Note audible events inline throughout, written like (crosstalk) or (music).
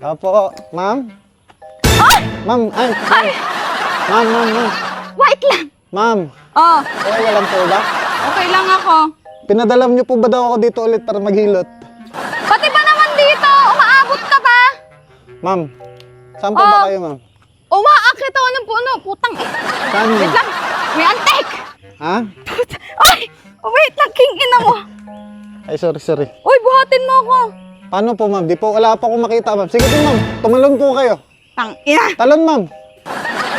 Opo, ma'am? Ma'am, ay, ay. Ma'am, ma'am, ma'am. Wait lang. Ma'am, Oh, okay ka lang po ba? okay lang ako. Pinadalam niyo po ba daw ako dito ulit para maghilot? Pati ba naman dito? Umaabot ka pa? Ma'am, saan po ba Oh. kayo, ma'am? Umaakit ako ng puno. Putang eh. Saan? Wait lang. May antek. Ha? Ay! Wait lang, king ina mo. Ay, sorry, sorry. Uy, buhatin mo ako. Paano po, ma'am? Di po, wala pa akong makita, ma'am. Sige po, ma'am. Tumalon po kayo. Tang ina. Talon, ma'am.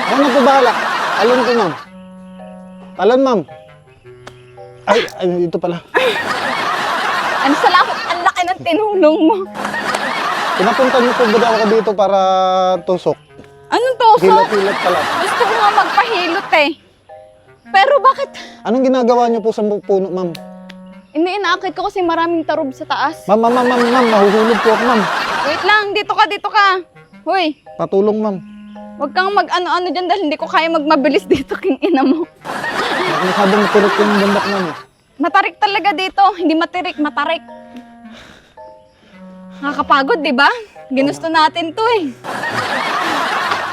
Ako na po bahala. Talon po, ma'am. Talon, ma'am. Ay, ay, dito pala. (laughs) Ano salamat, ang laki ng tinulong mo. Pinapunta niyo po ba daw ako dito para tusok? Anong tusok? Hilat-hilat pala. Gusto ko nga magpahilot eh. Pero bakit? Anong ginagawa niyo po sa puno, ma'am? Hindi inaakit ko kasi maraming tarob sa taas. Ma'am, ma'am, ma'am, ma'am, ma'am, nahuhulog po ako, ma'am. Wait lang, dito ka, dito ka. Hoy, Patulong, ma'am. huwag kang mag-ano-ano dyan dahil hindi ko kaya magmabilis dito, (laughs) king ina mo. Masyadong matirik yung bundok, ma'am. eh. Matarik talaga dito. Hindi matirik, matarik. Nakakapagod, di ba? Ginusto natin to eh.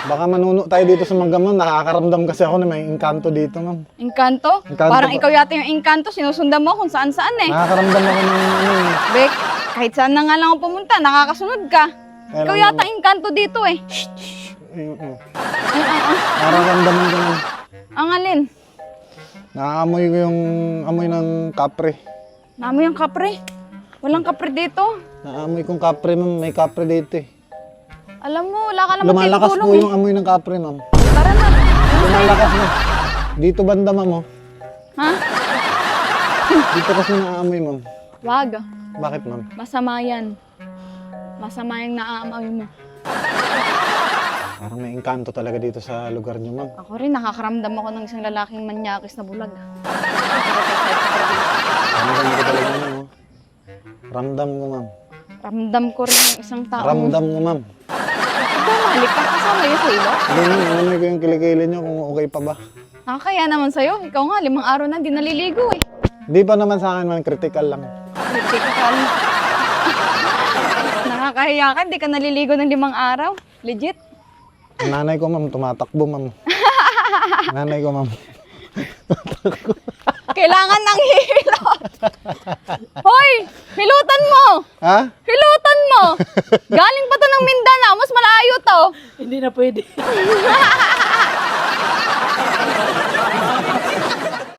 Baka manuno tayo dito sa mangga, ma'am. Nakakaramdam kasi ako na may engkanto dito, ma'am. Engkanto? Engkanto Parang ba? ikaw yata yung engkanto. Sinusundan mo kung saan-saan eh. Nakakaramdam ako ng ano eh. Bek, kahit saan na nga lang ako pumunta, nakakasunod ka. Kaya Ikaw lang, yata engkanto dito eh. Ayun, oh. Ang, ang, ang, Nararamdaman ko, ma'am. ang alin? Nakaamoy ko yung amoy ng kapre. Namo yung kapre. Walang kapre dito. Naamoy kong kapre, ma'am. May kapre dito eh. Alam mo, wala ka naman Lumalakas po tinutulong yung amoy ng kapre, ma'am. eh. Tara na. Lumalakas na. Dito banda, ma'am, oh. Ha? Dito kasi naaamoy, ma'am. Wag. Bakit, ma'am? Masama yan. Masama yung naaamoy mo. Parang may engkanto talaga dito sa lugar niyo, ma'am. Ako rin, nakakaramdam ako ng isang lalaking manyakis na bulag. Ramdam ko talaga, ma'am, oh. Ramdam ko, ma'am. Ramdam ko rin yung isang tao. Ramdam ko, ma'am. Malik ka kasama yung sa ilo. Hindi. Amoy ko yung kilikili niyo kung okay pa ba. Nakakaya naman sa'yo. Ikaw nga, limang araw na, di naliligo eh. Hindi pa naman sa akin, ma'am. Critical lang. Critical. (laughs) Nakakahiya ka, di ka naliligo ng limang araw. Legit. Nanay ko, ma'am, tumatakbo, ma'am. (laughs) nanay ko, ma'am. (laughs) Kailangan ng hilot. Hoy! Hilutan mo! Ha? Hilutan mo! Galing pa to ng Mindanao, mas malayo to. Hindi na pwede. (laughs)